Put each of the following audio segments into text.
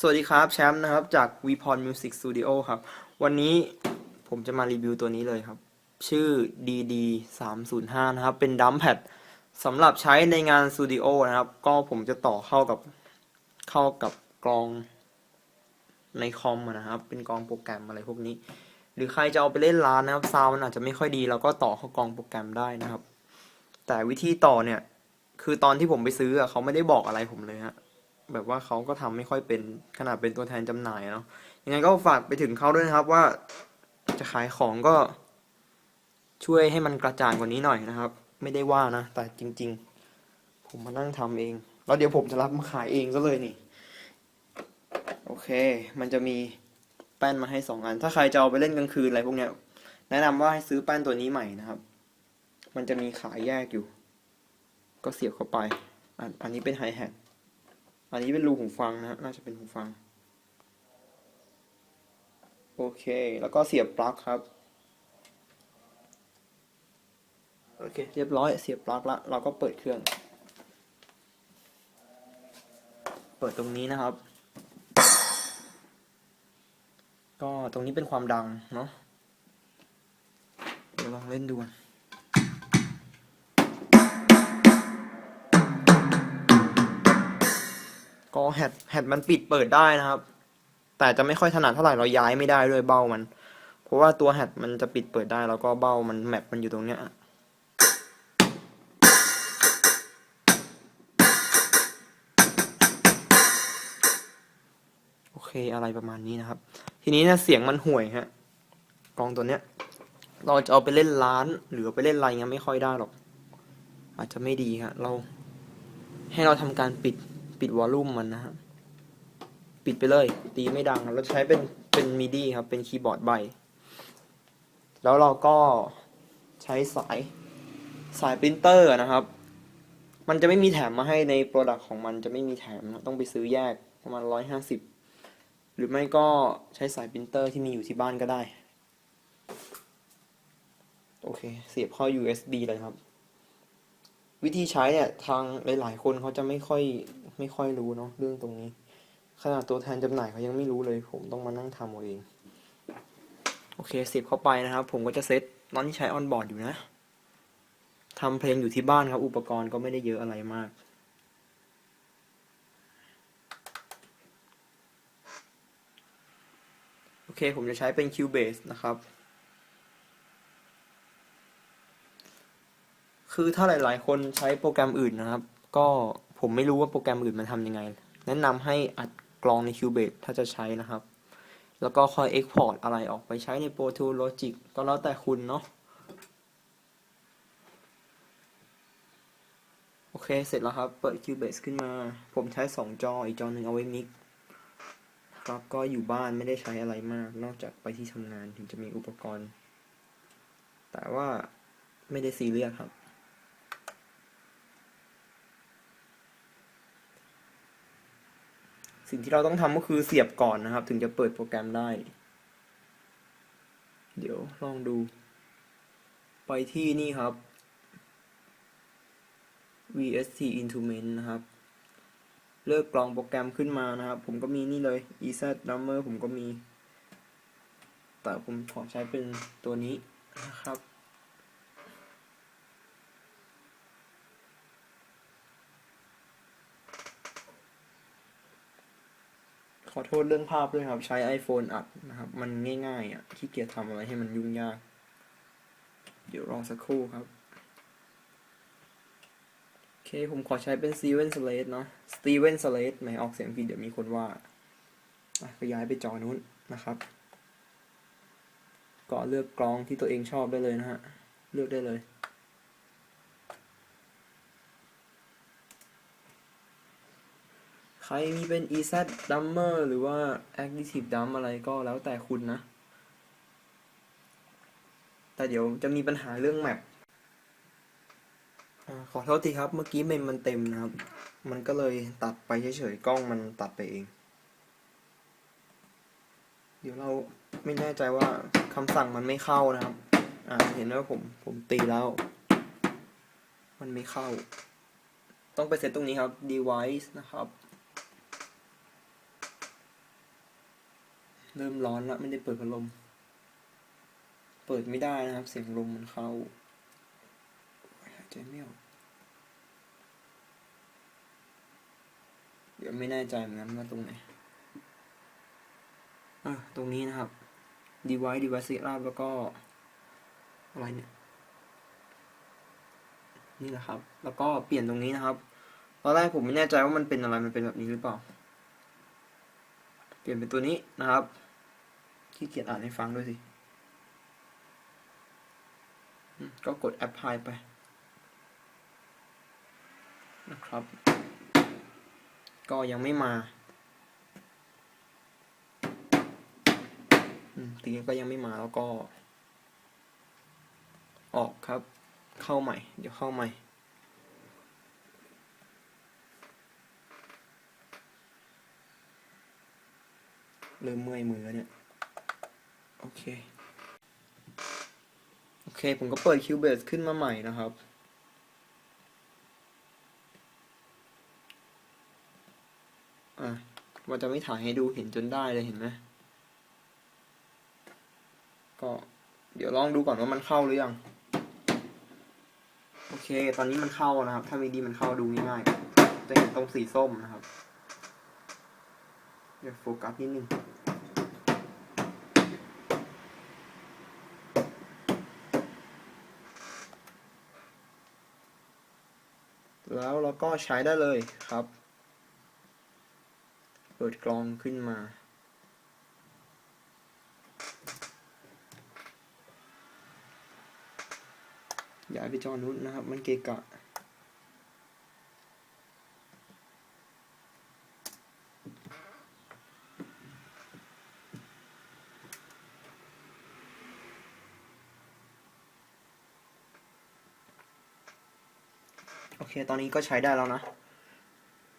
สวัสดีครับแชมป์นะครับจาก v p o n Music Studio ครับ วันนี้ผมจะมารีวิวตัวนี้เลยครับ ชื่อ DD 3 0 5นะครับ เป็นดัมแพดสำหรับใช้ในงานสตูดิโอนะครับ ก็ผมจะต่อเข้ากับเข้ากับกลองในคอมนะครับ เป็นกลองโปรแกรมอะไรพวกนี้ หรือใครจะเอาไปเล่นร้านนะครับซาวมันอาจจะไม่ค่อยดีเราก็ต่อเข้ากลองโปรแกรมได้นะครับ แต่วิธีต่อเนี่ย คือตอนที่ผมไปซื้อเขาไม่ได้บอกอะไรผมเลยฮะ แบบว่าเขาก็ทำไม่ค่อยเป็นขนาดเป็นตัวแทนจำหน่ายเนาะยังไงก็ฝากไปถึงเขาด้วยนะครับว่าจะขายของก็ช่วยให้มันกระจ่างกว่านี้หน่อยนะครับ ไม่ได้ว่านะ แต่จริง ๆ ผมมานั่งทำเอง แล้วเดี๋ยวผมจะรับมาขายเองซะเลยนี่ โอเค มันจะมีแป้นมาให้สองอัน ถ้าใครจะเอาไปเล่นกลางคืนอะไรพวกเนี้ย แนะนำว่าให้ซื้อแป้นตัวนี้ใหม่นะครับ มันจะมีขายแยกอยู่ ก็เสียบเข้าไป อันอันนี้เป็นไฮแฮท อันนี้เป็นรูหูฟังนะฮะน่าจะเป็นหูฟัง โอเค แล้วก็เสียบปลั๊กครับ โอเค เรียบร้อยเสียบปลั๊กละ เราก็เปิดเครื่อง เปิดตรงนี้นะครับ ก็ตรงนี้เป็นความดังเนาะ เดี๋ยวลองเล่นดูกัน ก็แฮดแฮดมันปิดเปิดได้นะครับ แต่จะไม่ค่อยถนัดเท่าไหร่เราย้ายไม่ได้ด้วยเบ้ามัน เพราะว่าตัวแฮดมันจะปิดเปิดได้แล้วก็เบ้ามันแมปมันอยู่ตรงเนี้ยโอเคอะไรประมาณนี้นะครับ ทีนี้เนี่ยเสียงมันห่วยฮะกลองตัวเนี้ย เราจะเอาไปเล่นร้าน หรือไปเล่นอะไรเงี้ยไม่ค่อยได้หรอก อาจจะไม่ดีฮะเราให้เราทำการปิด ปิดวอลลุ่มมันนะครับปิดไปเลย ตีไม่ดังเราใช้เป็นเป็นมิดีครับ เป็นคีย์บอร์ดใบ แล้วเราก็ใช้สายสายปรินเตอร์นะครับ มันจะไม่มีแถมมาให้ในโปรดักต์ของมันจะไม่มีแถมนะต้องไปซื้อแยกประมาณร้อยห้าสิบหรือไม่ก็ใช้สายปรินเตอร์ที่มีอยู่ที่บ้านก็ได้ โอเค เสียบเข้า USB เลยครับ วิธีใช้เนี่ยทางหลาย ๆ คนเขาจะไม่ค่อยไม่ค่อยรู้เนาะเรื่องตรงนี้ ขนาดตัวแทนจำหน่ายเขายังไม่รู้เลย ผมต้องมานั่งทำเอาเอง โอเคเสียบเข้าไปนะครับ ผมก็จะเซตตอนที่ใช้ออนบอร์ดอยู่นะทำเพลงอยู่ที่บ้านครับ อุปกรณ์ก็ไม่ได้เยอะอะไรมากโอเค ผมจะใช้เป็น Cubase นะครับ คือถ้าหลายๆ คนใช้โปรแกรมอื่นนะครับ ก็ผมไม่รู้ว่าโปรแกรมอื่นมันทำยังไง แนะนำให้อัดกลองใน Cubase ถ้าจะใช้นะครับ แล้วก็คอย Export อะไรออกไปใช้ใน Pro Tools Logic ก็แล้วแต่คุณเนาะโอเค เสร็จแล้วครับ เปิด Cubase ขึ้นมา ผมใช้ 2 จอ อีกจอหนึ่งเอาไว้มิกครับ ก็อยู่บ้านไม่ได้ใช้อะไรมาก นอกจากไปที่ทำงานถึงจะมีอุปกรณ์ แต่ว่าไม่ได้ซีเรียสครับ สิ่งที่เราต้องทำก็คือเสียบก่อนนะครับ ถึงจะเปิดโปรแกรมได้ เดี๋ยวลองดู ไปที่นี่ครับ VST Instrument นะครับ เลือกกล่องโปรแกรมขึ้นมานะครับ ผมก็มีนี่เลย EZ Drummer ผมก็มี แต่ผมขอใช้เป็นตัวนี้นะครับ โทษเรื่องภาพด้วยครับ ใช้ iPhone อัดนะครับ มันง่ายๆอะขี้เกียจทำอะไรให้มันยุ่งยาก เดี๋ยวรอสักครู่ครับ โอเค ผมขอใช้เป็น Steven Slate เนาะ Steven Slate ไหมออกเสียงผิดเดี๋ยวมีคนว่าอะก็ย้ายไปจอนู้นนะครับ ก็เลือกกลองที่ตัวเองชอบได้เลยนะฮะ เลือกได้เลย ใครมีเป็น EZ Dummer หรือว่า Active Drum อะไรก็แล้วแต่คุณนะ แต่เดี๋ยวจะมีปัญหาเรื่องแมปขอโทษทีครับ เมื่อกี้เมมมันเต็มนะครับ มันก็เลยตัดไปเฉยๆ กล้องมันตัดไปเอง เดี๋ยวเราไม่แน่ใจว่าคำสั่งมันไม่เข้านะครับ อ่า เห็นว่าผมผมตีแล้ว มันไม่เข้า ต้องไปเซตตรงนี้ครับ device นะครับ เริ่มร้อนแล้วไม่ได้เปิดพัดลม เปิดไม่ได้นะครับ เสียงลมมันเข้าหายใจไม่ออกเดี๋ยวไม่แน่ใจเหมือนกันว่าตรงไหน อะ ตรงนี้นะครับ device device setup แล้วก็ อะไรเนี่ย นี่แหละครับ แล้วก็เปลี่ยนตรงนี้นะครับ ตอนแรกผมไม่แน่ใจว่ามันเป็นอะไร มันเป็นแบบนี้หรือเปล่า เปลี่ยนเป็นตัวนี้นะครับ ขี้เกียจอ่านให้ฟังด้วยสิ ก็กด apply ไป นะครับ ก็ยังไม่มาอืมทีนี้ก็ยังไม่มาแล้วก็ ออกครับ เข้าใหม่ เดี๋ยวเข้าใหม่เริ่มเมื่อยมือเนี่ย โอเค โอเค ผมก็เปิด Cubase ขึ้นมาใหม่นะครับ อะว่าจะไม่ถ่ายให้ดูเห็นจนได้เลยเห็นไหมก็เดี๋ยวลองดูก่อนว่ามันเข้าหรือยัง โอเค ตอนนี้มันเข้านะครับ ถ้ามีดีมันเข้าดูง่ายๆจะเห็นตรงสีส้มนะครับ เดี๋ยวโฟกัสนิดนึง แล้วก็ใช้ได้เลยครับ เปิดกลองขึ้นมาย้ายไปจอนู้นนะครับ มันเกะกะ ค ตอนนี้ก็ใช้ได้แล้วนะ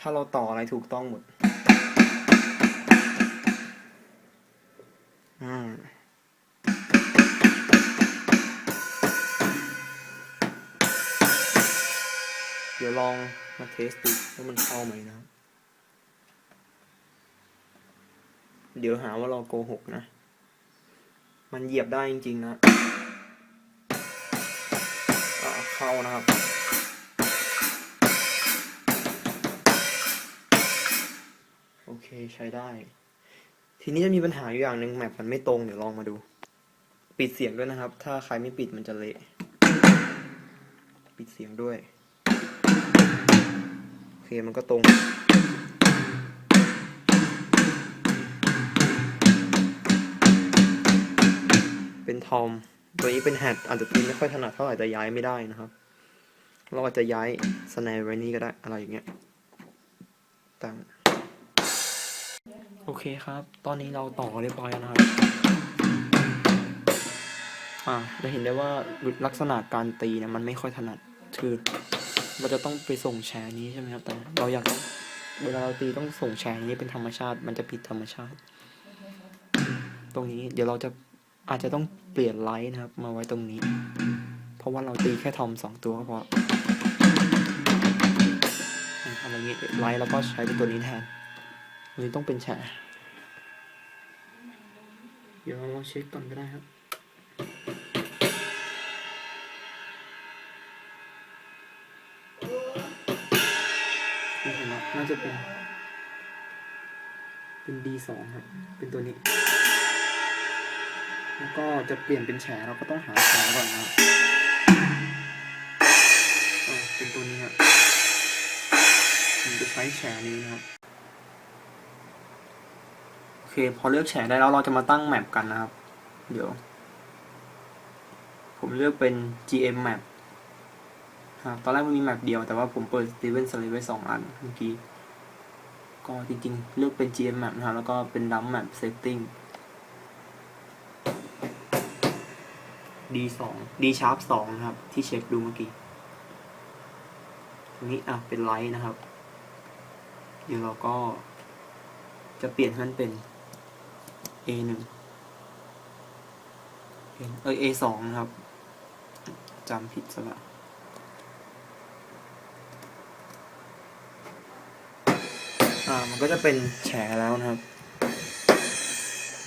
ถ้าเราต่ออะไรถูกต้องหมดอืมเดี๋ยวลองมาเทสดูว่ามันเข้าไหมนะ เดี๋ยวหาว่าเราโกหกนะ มันเหยียบได้จริงๆนะ เข้านะครับ โอเคใช้ได้ ทีนี้จะมีปัญหาอยู่อย่างหนึ่งแมปมันไม่ตรงเดี๋ยวลองมาดู ปิดเสียงด้วยนะครับ ถ้าใครไม่ปิดมันจะเละปิดเสียงด้วยโอเคมันก็ตรงเป็นทอมตัวนี้เป็นแฮดอาจจะตีไม่ค่อยถนัดเท่าไหร่แต่ย้ายไม่ได้นะครับ เราอาจจะย้ายสแนร์ไว้นี่ก็ได้อะไรอย่างเงี้ยตั้ง โอเคครับ ตอนนี้เราต่อเรียบร้อยแล้วนะครับ อ่าจะเห็นได้ว่าลักษณะการตีเนี่ยมันไม่ค่อยถนัด คือเราจะต้องไปส่งแชร์นี้ใช่ไหมครับ แต่เราอยากต้องเวลาเราตีต้องส่งแชร์นี้เป็นธรรมชาติ มันจะผิดธรรมชาติ ตรงนี้เดี๋ยวเราจะอาจจะต้องเปลี่ยนไลท์นะครับ มาไว้ตรงนี้ เพราะว่าเราตีแค่ทอมสองตัวก็พออะทำอย่างนี้ไลท์แล้วก็ใช้เป็นตัวนี้แทน อันนี้ต้องเป็นแฉเดี๋ยวเราลองเช็คก่อนก็ได้ครับนี่เห็นไหมน่าจะเป็น เป็น D สองครับ เป็นตัวนี้ แล้วก็จะเปลี่ยนเป็นแฉเราก็ต้องหาแฉก่อนนะครับอ่าเป็นตัวนี้ครับผมจะใช้แฉนี้นะครับ เค พอเลือกแฉได้แล้วเราจะมาตั้งแมปกันนะครับ เดี๋ยว ผมเลือกเป็น GM map ครับตอนแรกมันมีแมปเดียวแต่ว่าผมเปิด Steven s l a v ไว้สองอันเมื่อกี้ ก็จริงๆ เลือกเป็น GM map นะครับ แล้วก็เป็น dump map setting D สอง D sharp สองนะครับ ที่เช็คดูเมื่อกี้ตรงนี้อะเป็นไลท์นะครับ เดี๋ยวเราก็จะเปลี่ยนให้มันเป็น A หนึ่งเอ้ย A สองนะครับจำผิดซะละอ่า มันก็จะเป็นแฉแล้วนะครับ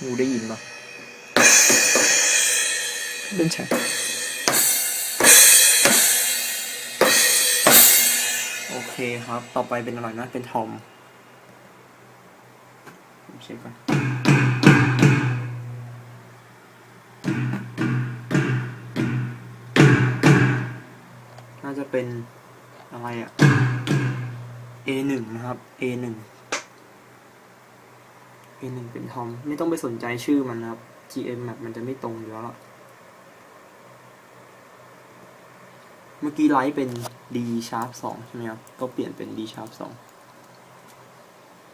งูได้ยินปะเป็นใช่โอเคครับ ต่อไปเป็นอะไรนะ เป็นทอมผมเช็คก่อน จะเป็นอะไรอะ A1 นะครับ A1 A1 เป็นทอม ไม่ต้องไปสนใจชื่อมันนะครับ GM map มันจะไม่ตรงอยู่แล้วล่ะ เมื่อกี้ไลท์เป็น D sharp 2ใช่ไหมครับ ก็เปลี่ยนเป็น D sharp 2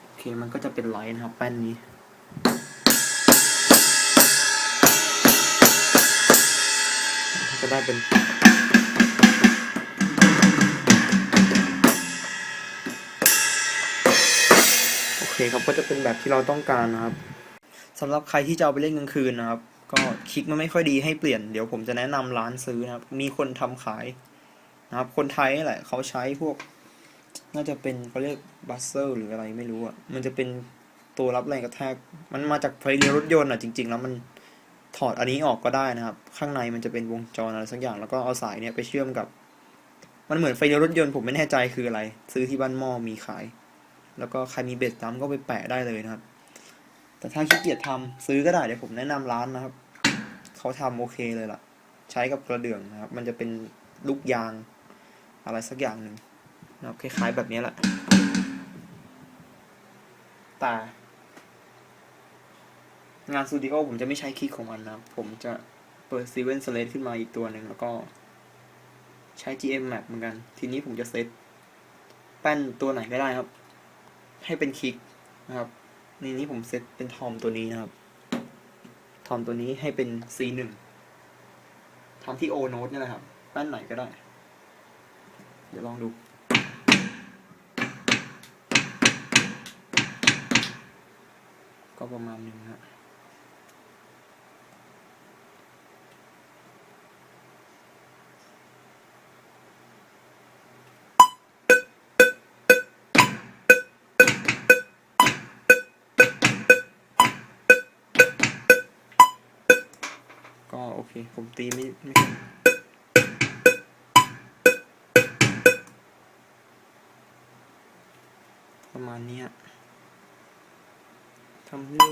โอเค มันก็จะเป็นไลท์นะครับ แป้นนี้ก็ได้เป็น คครับก็จะเป็นแบบที่เราต้องการนะครับสำหรับใครที่จะเอาไปเล่นกลางคืนนะครับ ก็คลิกมันไม่ค่อยดีให้เปลี่ยนเดี๋ยวผมจะแนะนำร้านซื้อนะครับ มีคนทำขายนะครับ คนไทยนี่แหละเขาใช้พวก น่าจะเป็นเขาเรียกบัสเซอร์หรืออะไรไม่รู้อะมันจะเป็นตัวรับแรงกระแทกมันมาจากไฟเลี้ยวรถยนต์อะจริง ๆ แล้วมันถอดอันนี้ออกก็ได้นะครับ ข้างในมันจะเป็นวงจรอะไรสักอย่างแล้วก็เอาสายเนี้ยไปเชื่อมกับ มันเหมือนไฟเลี้ยวรถยนต์ผมไม่แน่ใจคืออะไร ซื้อที่บ้านหม้อมีขาย แล้วก็ใครมีเบสดัมก็ไปแปะได้เลยนะครับ แต่ถ้าขี้เกียจทำซื้อก็ได้เดี๋ยวผมแนะนำร้านนะครับ เขาทำโอเคเลยล่ะ ใช้กับกระเดื่องนะครับ มันจะเป็นลูกยางอะไรสักอย่างหนึ่งนะครับคล้ายๆแบบนี้แหละ แต่งานสตูดิโอผมจะไม่ใช้คลิกของมันนะ ผมจะเปิด Seven Slate ขึ้นมาอีกตัวหนึ่งแล้วก็ ใช้ GM Map เหมือนกัน ทีนี้ผมจะเซตแป้นตัวไหนก็ได้ครับ ให้เป็นคลิกนะครับ ในนี้ผมเซตเป็นทอมตัวนี้นะครับ ทอมตัวนี้ให้เป็น C1 ทำที่ O note นี่แหละครับแป้นไหนก็ได้ เดี๋ยวลองดู ก็ประมาณหนึงฮะ โอเค ผมตีไม่ไม่ประมาณนี้ทำเรื่อง